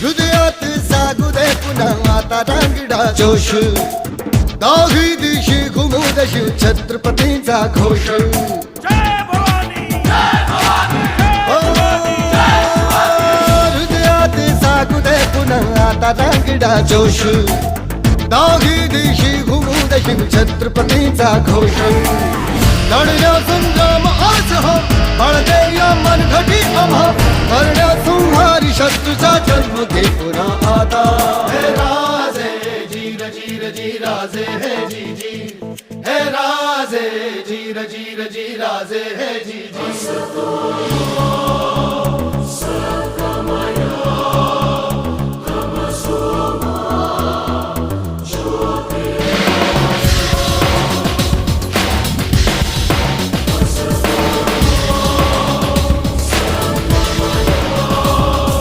हृदयात जागू दे पुन्हा आता रांगडा जोश. दाही दिशी घुमू दशी छत्रपतींचा घोष. हृदयात जागू दे पुन्हा आता रांगडा जोश. दाही दिशी घुमू दशी छत्रपतींचा घोष. लढल्या संहारी तुझा जन्म घे पुन्हा आता. हे राजे जीर जीर जी राजे हे जी जी हे राजे जीर जीर जी राजे हे जी जी